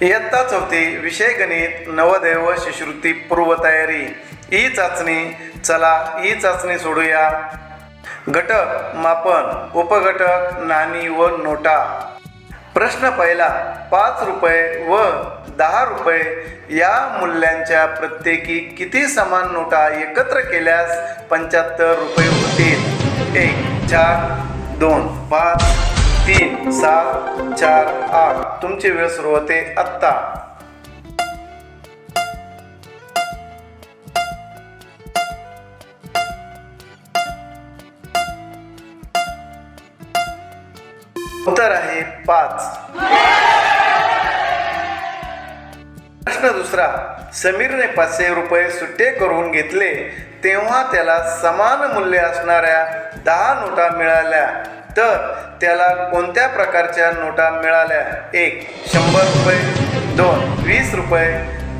इयत्ता चौथी विषय गणित नवदैव शिष्यवृत्ती पूर्वतयारी. ई चाचणी चला ई चाचणी सोडूया. घटक मापन उपघटक नाणी व नोटा. प्रश्न पहिला पाच रुपये व दहा रुपये या मूल्यांच्या प्रत्येकी किती समान नोटा एकत्र केल्यास पंच्याहत्तर रुपये होतील? एक चार दोन पाच तीन सात चार आठ. तुमची वेळ सुरू होते आत्ता. उत्तर आहे पाच. प्रश्न दुसरा समीरने पाचशे रुपये सुट्टे करून घेतले तेव्हा त्याला समान मूल्य असणाऱ्या दहा नोटा मिळाल्या. तर त्याला कोणत्या प्रकारच्या नोटा मिळाल्या? एक शंभर रुपये दोन वीस रुपये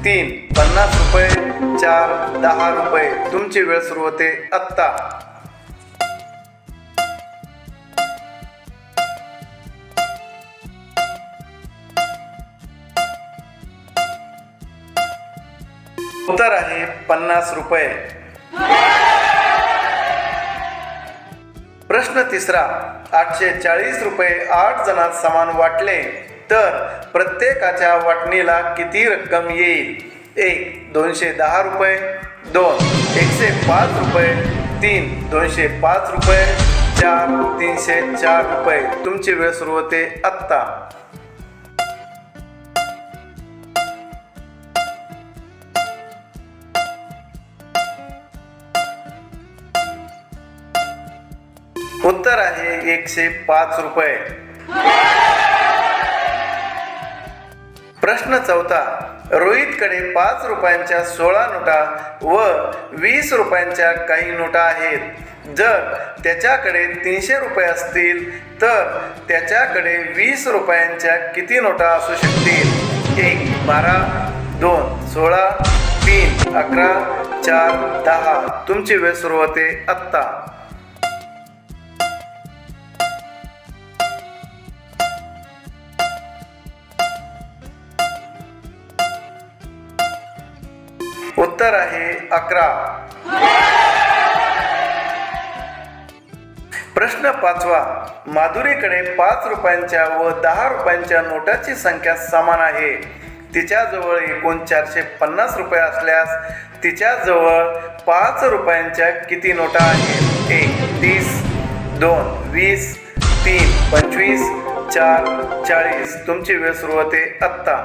तीन पन्नास रुपये चार दहा रुपये. तुमची वेळ सुरू होते आत्ता. उत्तर आहे पन्नास रुपये. प्रश्न तिसरा आठशे चाळीस रुपये आठ जणात समान वाटले तर प्रत्येकाच्या वाटणीला किती रक्कम येईल? एक दोनशे दहा रुपये दोन एकशे पाच रुपये तीन दोनशे पाच रुपये चार तीनशे चार रुपये. तुमची वेळ सुरू होते आत्ता. उत्तर आहे एकशे पाच रुपये. प्रश्न चौथा रोहितकडे पाच रुपयांच्या सोळा नोटा व वीस रुपयांच्या काही नोटा आहेत. जर त्याच्याकडे तीनशे रुपये असतील तर त्याच्याकडे वीस रुपयांच्या किती नोटा असू शकतील? एक बारा दोन सोळा तीन अकरा चार दहा. तुमची वेळ सुरू होते आत्ता. उत्तर आहे अकरा. प्रश्न पाचवा. माधुरीकडे पाच रुपयांच्या व दहा रुपयांच्या नोटाची संख्या समान आहे. तिच्याजवळ एकूण चारशे पन्नास रुपये असल्यास तिच्याजवळ पाच रुपयांच्या किती नोटा आहेत? एक तीस दोन वीस तीन पंचवीस चार चाळीस. तुमची वेळ सुरू होते आत्ता.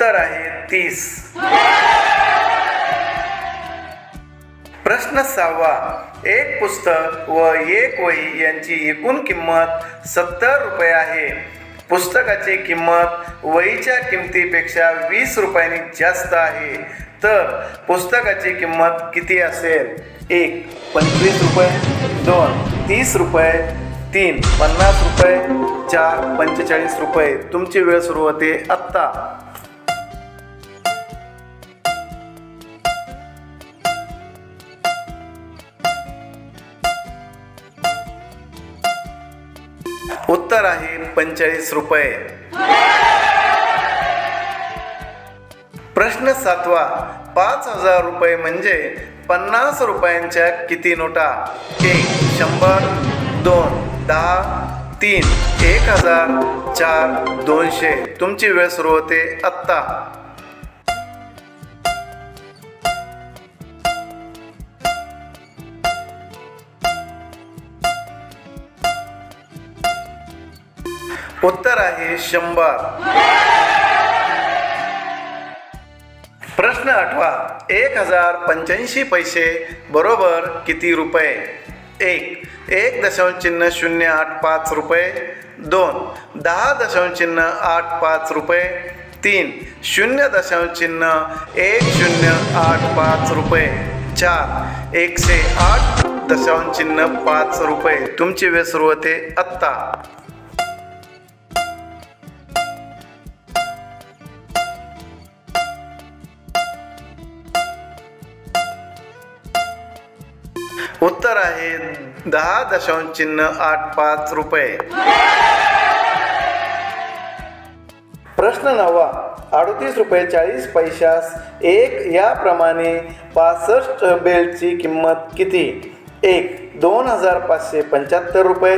उत्तर आहे तीस. प्रश्न सहावा. एक पुस्तक व एक वही यांची एकूण किंमत सत्तर रुपये आहे. पुस्तकाची किंमत वहीच्या किमतीपेक्षा वीस रुपयांनी जास्त आहे. तर पुस्तकाची किंमत किती असेल? एक पंचवीस रुपये दोन तीस रुपये तीन पन्नास रुपये चार पंचेचाळीस रुपये. तुमची वेळ सुरू होते आत्ता. उत्तर आहे पंचेचाळीस रुपये. प्रश्न सातवा पाच हजार रुपये म्हणजे पन्नास रुपयांच्या किती नोटा? एक शंभर दोन दहा तीन एक हजार चार दोनशे. तुमची वेळ सुरू होते आत्ता. उत्तर आहे शंभर. प्रश्न आठवा. एक हजार पंच्याऐंशी पैसे बरोबर किती रुपये? एक. एक दशांश चिन्ह शून्य आठ पाच रुपये. दोन. दहा दशांश चिन्ह आठ पाच रुपये. तीन. शून्य दशांश चिन्ह एक शून्य आठ पाच रुपये. चार. एकशे आठ दशांश चिन्ह पाच रुपये. तुमची वेळ सुरू होते आत्ता. उत्तर आहे दहा दशांश चिन्ह आठ पाच रुपये. प्रश्न नवा अडतीस रुपये चाळीस पैशास एक याप्रमाणे पासष्ट बेलची किंमत किती? एक दोन हजार पाचशे पंच्याहत्तर रुपये.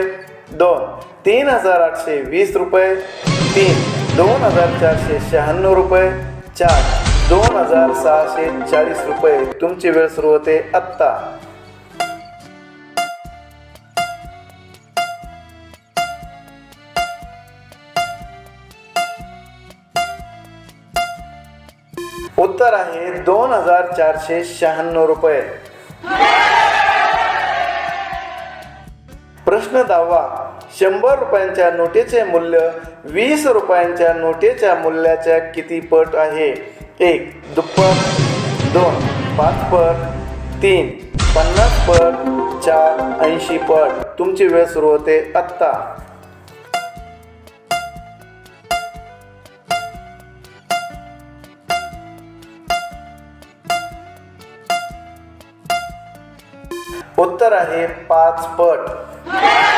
दोन तीन हजार आठशे वीस रुपये. तीन दोन हजार चारशे शहाण्णव रुपये. चार दोन हजार सहाशे चाळीस रुपये. तुमची वेळ सुरू होते आत्ता. उत्तर आहे दोन हजार चारशे शहाण्णव रुपये. प्रश्न दहावा शंभर रुपयांच्या नोटेचे मूल्य वीस रुपयांच्या नोटेच्या मूल्याच्या किती पट आहे? एक दुप्पट दोन पाच पट तीन पन्नास पट चार ऐंशी पट. तुमची वेळ सुरू होते आत्ता. उत्तर आहे पाच पट.